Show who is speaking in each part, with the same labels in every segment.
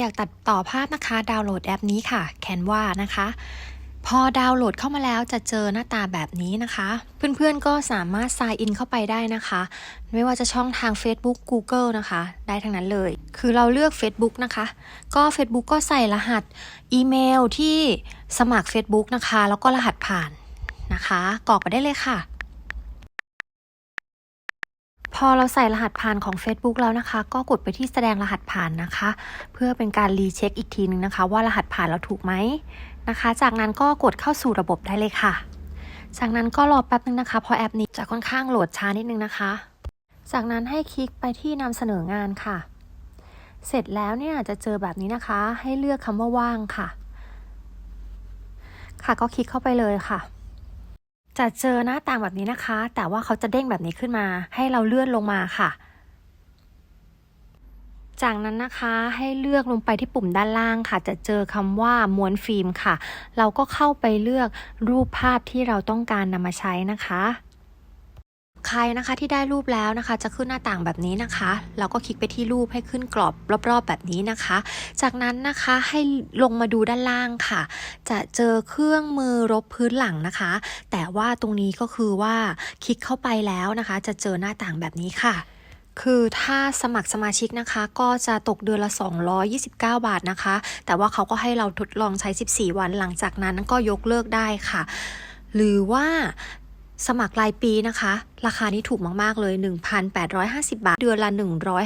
Speaker 1: อยากตัดต่อภาพนะคะ ดาวน์โหลดแอปนี้ค่ะ Canva นะคะ พอดาวน์โหลดเข้ามาแล้วจะเจอหน้าตาแบบนี้นะคะ เพื่อนๆก็สามารถ sign in เข้าไปได้นะคะ ไม่ว่าจะช่องทาง Facebook Google นะคะ ได้ทั้งนั้นเลย คือเราเลือก Facebook นะคะ ก็ Facebook ก็ใส่รหัสอีเมลที่สมัคร Facebook นะคะ แล้วก็รหัสผ่านนะคะกรอกไปได้เลยค่ะ พอเราใส่รหัสผ่านของ Facebook แล้วนะคะ ก็กดไปที่แสดงรหัสผ่านนะคะ เพื่อเป็นการรีเช็คอีกทีนึงนะคะ ว่ารหัสผ่านเราถูกไหมนะคะ จากนั้นก็กดเข้าสู่ระบบได้เลยค่ะ จากนั้นก็รอแป๊บนึงนะคะเพราะแอปนี้จะค่อนข้างโหลดช้านิดนึงนะคะ จากนั้นให้คลิกไปที่นำเสนองานค่ะ เสร็จแล้วเนี่ยจะเจอแบบนี้นะคะ ให้เลือกคำว่าว่างค่ะ ค่ะก็คลิกเข้าไปเลยค่ะ จะเจอหน้าต่างแบบนี้นะคะ แต่ว่าเขาจะเด้งแบบนี้ขึ้นมา ให้เราเลื่อนลงมาค่ะ จากนั้นนะคะให้เลือกลงไปที่ปุ่มด้านล่างค่ะ จะเจอคำว่าม้วนฟิล์มค่ะ เราก็เข้าไปเลือกรูปภาพที่เราต้องการนำมาใช้นะคะ ใครนะคะที่ได้รูปแล้วนะคะ จะขึ้นหน้าต่างแบบนี้นะคะ เราก็คลิกไปที่รูปให้ขึ้นกรอบรอบๆแบบนี้นะคะ จากนั้นนะคะให้ลงมาดูด้านล่างค่ะ จะเจอเครื่องมือรบพื้นหลังนะคะ แต่ว่าตรงนี้ก็คือว่าคลิกเข้าไปแล้วนะคะ จะเจอหน้าต่างแบบนี้ค่ะคือถ้าสมัครสมาชิกนะคะก็จะตกเดือนละ 229 บาทนะคะ แต่ว่าเขาก็ให้เราทดลองใช้ 14 วันหลังจากนั้นก็ยกเลิกได้ค่ะ หรือว่า สมัครรายปีนะคะ ราคานี้ถูกมาก ๆ เลย 1,850 บาท เดือนละ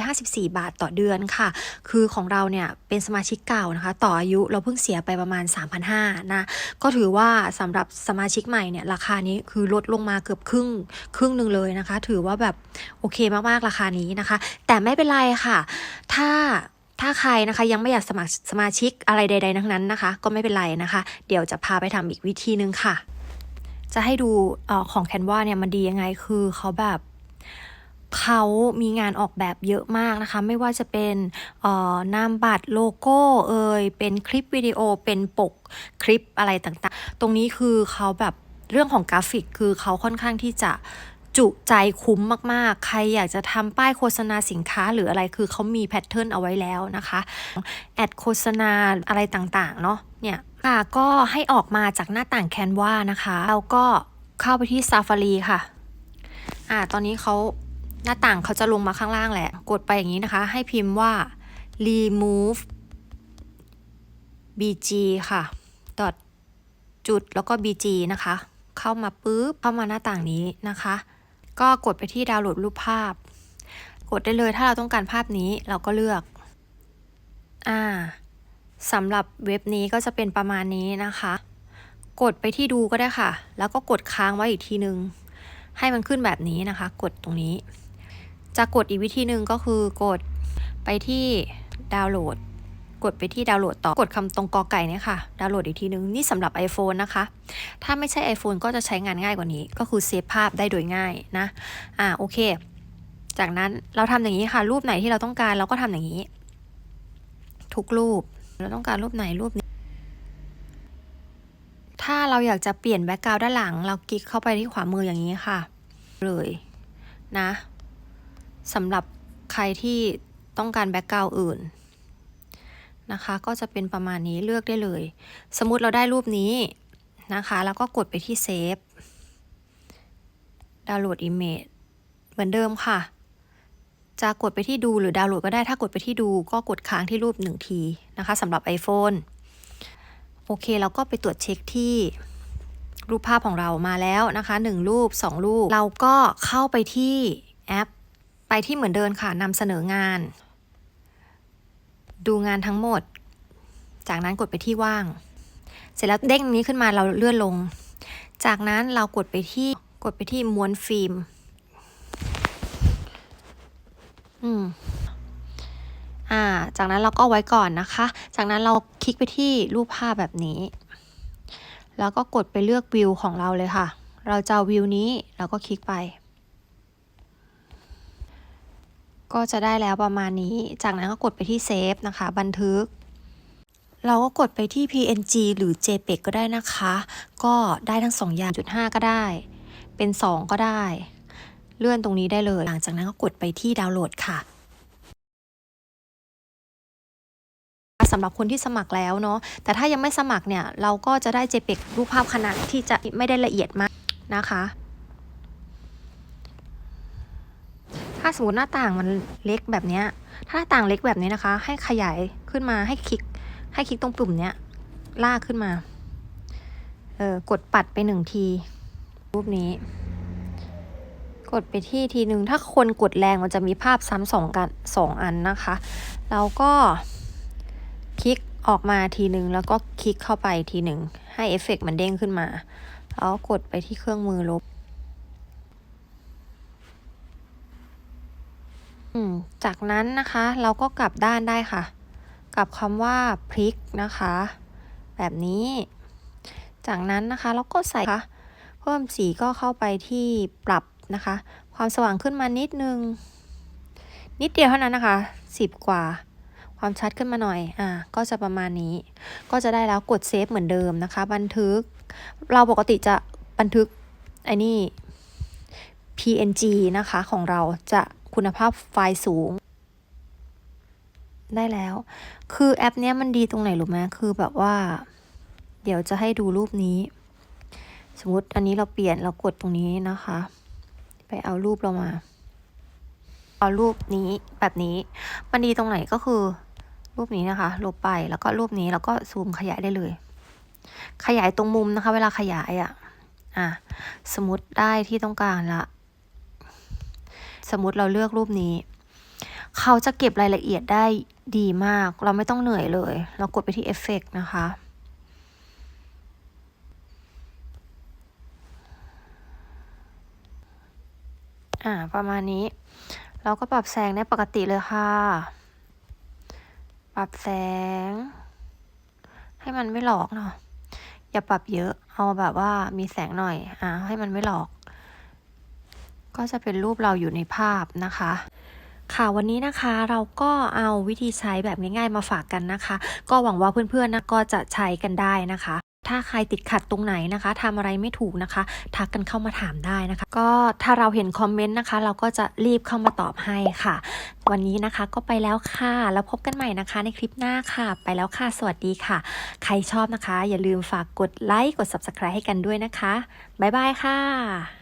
Speaker 1: 154 บาทต่อเดือนค่ะ คือของเราเนี่ยเป็นสมาชิกเก่านะคะ ต่ออายุเราเพิ่งเสียไปประมาณ 3,500นะ ก็ถือว่าสำหรับสมาชิกใหม่เนี่ย ราคานี้คือลดลงมาเกือบครึ่ง ครึ่งหนึ่งเลยนะคะ ถือว่าแบบโอเคมาก ๆ ราคานี้นะคะ แต่ไม่เป็นไรค่ะ ถ้าถ้าใครนะคะยังไม่อยากสมัครสมาชิกอะไรใด ๆ ทั้งนั้นนะคะ ก็ไม่เป็นไรนะคะ เดี๋ยวจะพาไปทำอีกวิธีนึงค่ะ จะให้ดูอของแคนวาเนี่ยมันดียังไงคือเขาแบบเขามีงานออกแบบเยอะมากนะคะ ไม่ว่าจะเป็นนามบัตรโลโก้เอ่ยเป็นคลิปวิดีโอเป็นปกคลิปอะไรต่างๆ ตรงนี้คือเขาแบบเรื่องของกราฟิกคือเขาค่อนข้างที่จะ จุใจคุ้มมากๆ ใครอยากจะทำป้ายโฆษณาสินค้าหรืออะไรคือเขามีแพทเทิร์นเอาไว้แล้วนะคะแอดโฆษณาอะไรต่างๆ เนาะเนี่ยค่ะก็ให้ออกมาจากหน้าต่างแคนวานะคะเราก็เข้าไปที่ Safari ค่ะอ่าตอนนี้เขาหน้าต่างเขาจะลงมาข้างล่างแหละ กดไปอย่างนี้นะคะ ให้พิมพ์ว่า remove bg ค่ะจุดแล้วก็ bg นะคะ เข้ามาปุ๊บเข้ามาหน้าต่างนี้นะคะ ก็กดไปที่ดาวน์โหลดรูปภาพ กดได้เลยถ้าเราต้องการภาพนี้เราก็เลือก อ่าสำหรับเว็บนี้ก็จะเป็นประมาณนี้นะคะ กดไปที่ดูก็ได้ค่ะ แล้วก็กดค้างไว้อีกทีนึง ให้มันขึ้นแบบนี้นะคะ กดตรงนี้ จะกดอีกวิธีหนึ่งก็คือกดไปที่ดาวน์โหลด กดไปที่ดาวน์โหลดต่อกดคำตรงกอไก่เนี่ยค่ะ ดาวน์โหลดอีกทีนึง นี่สำหรับ iPhone นะคะ ถ้าไม่ใช่ iPhone ก็จะใช้งานง่ายกว่านี้ ก็คือเซฟภาพได้โดยง่ายนะ อ่าโอเค จากนั้นเราทำอย่างนี้ค่ะ รูปไหนที่เราต้องการเราก็ทำอย่างนี้ ทุกรูป เราต้องการรูปไหนรูปนี้ ถ้าเราอยากจะเปลี่ยนแบ็กกราวด์ด้านหลัง เราคลิกเข้าไปที่ขวามืออย่างนี้ค่ะ เลยนะสำหรับใครที่ต้องการแบ็กกราวด์อื่น นะคะ ก็จะเป็นประมาณนี้เลือกได้เลย สมมติเราได้รูปนี้นะคะ แล้วก็กดไปที่เซฟดาวน์โหลดอิมเมจเหมือนเดิมค่ะ จะกดไปที่ดูหรือดาวน์โหลดก็ได้ถ้ากดไปที่ดู ก็กดค้างที่รูปหนึ่งทีนะคะสำหรับ iPhone โอเคเราก็ไปตรวจเช็คที่รูปภาพของเรามาแล้วนะคะ1รูป 2 รูป เราก็เข้าไปที่แอป ไปที่เหมือนเดิมค่ะนำเสนองาน ดูงานทั้งหมด จากนั้นกดไปที่ว่าง เสร็จแล้วเด้งนี้ขึ้นมาเราเลื่อนลง จากนั้นเรากดไปที่กดไปที่ม้วนฟิล์ม อืม อ่า จากนั้นเราก็ไว้ก่อนนะคะ จากนั้นเราคลิกไปที่รูปภาพแบบนี้ แล้วก็กดไปเลือกวิวของเราเลยค่ะ เราจะวิวนี้เราก็คลิกไป ก็จะได้แล้วประมาณนี้ จากนั้นก็กดไปที่เซฟนะคะ บันทึก เราก็กดไปที่ PNG หรือ JPEG ก็ได้นะคะ ก็ได้ทั้งสองอย่างจุดห้าก็ได้ เป็น 2 ก็ได้ เลื่อนตรงนี้ได้เลย หลังจากนั้นก็กดไปที่ดาวน์โหลดค่ะสำหรับคนที่สมัครแล้วเนาะ แต่ถ้ายังไม่สมัครเนี่ย เราก็จะได้ JPEG รูปภาพขนาดที่จะไม่ได้ละเอียดมากนะคะ ถ้าสมมติหน้าต่างมันเล็กแบบนี้ถ้าหน้าต่างเล็กแบบนี้นะคะ ให้ขยายขึ้นมาให้คลิก ให้คลิกตรงปุ่มเนี้ยลากขึ้นมาเออกดปัดไปหนึ่งที รูปนี้ กดไปที่ทีหนึ่งถ้าคนกดแรงมันจะมีภาพซ้ำสองกันสองอันนะคะแล้วก็คลิกออกมาทีหนึ่งแล้วก็คลิกเข้าไปทีหนึ่งให้เอฟเฟกต์มันเด้งขึ้นมาแล้วกดไปที่เครื่องมือลบ อืม จากนั้นนะคะเราก็กลับด้านได้ค่ะกับคำว่าพลิกนะคะ แบบนี้ จากนั้นนะคะเราก็ใส่ค่ะเพิ่มสีก็เข้าไปที่ปรับนะคะ ความสว่างขึ้นมานิดนึง นิดเดียวเท่านั้นนะคะสิบกว่า ความชัดขึ้นมาหน่อยอ่าก็จะประมาณนี้ ก็จะได้แล้วกดเซฟเหมือนเดิมนะคะ บันทึก เราปกติจะบันทึกไอ้นี่ PNG นะคะของเราจะ คุณภาพไฟล์สูง ได้แล้ว คือแอปเนี้ยมันดีตรงไหนรู้ไหมคือแบบว่า เดี๋ยวจะให้ดูรูปนี้ สมมติอันนี้เราเปลี่ยนเรากดตรงนี้นะคะ ไปเอารูปเรามา เอารูปนี้แบบนี้ มันดีตรงไหนก็คือ รูปนี้นะคะลบไปแล้วก็รูปนี้แล้วก็ซูมขยายได้เลย ขยายตรงมุมนะคะ เวลาขยายอะ่ะอะ สมมติได้ที่ต้องการละ สมมติเราเลือกรูปนี้ เขาจะเก็บรายละเอียดได้ดีมาก เราไม่ต้องเหนื่อยเลย เรากดไปที่เอฟเฟกนะคะ อ่า ประมาณนี้ เราก็ปรับแสงได้ปกติเลยค่ะ ปรับแสง ให้มันไม่หลอกเนาะอย่าปรับเยอะ เอาแบบว่ามีแสงหน่อย อ่า ให้มันไม่หลอก ก็จะเป็นรูปเราอยู่ในภาพนะคะค่ะวันนี้นะคะเราก็เอาวิธีใช้แบบง่ายๆมาฝากกันนะคะ ก็หวังว่าเพื่อนๆนะก็จะใช้กันได้นะคะ ถ้าใครติดขัดตรงไหนนะคะทำอะไรไม่ถูกนะคะ ทักกันเข้ามาถามได้นะคะ ก็ถ้าเราเห็นคอมเมนต์นะคะ เราก็จะรีบเข้ามาตอบให้ค่ะ วันนี้นะคะก็ไปแล้วค่ะ แล้วพบกันใหม่นะคะ ในคลิปหน้าค่ะ ไปแล้วค่ะ สวัสดีค่ะ ใครชอบนะคะ อย่าลืมฝากกดไลค์กด subscribe ให้กันด้วยนะคะบ๊ายบายค่ะ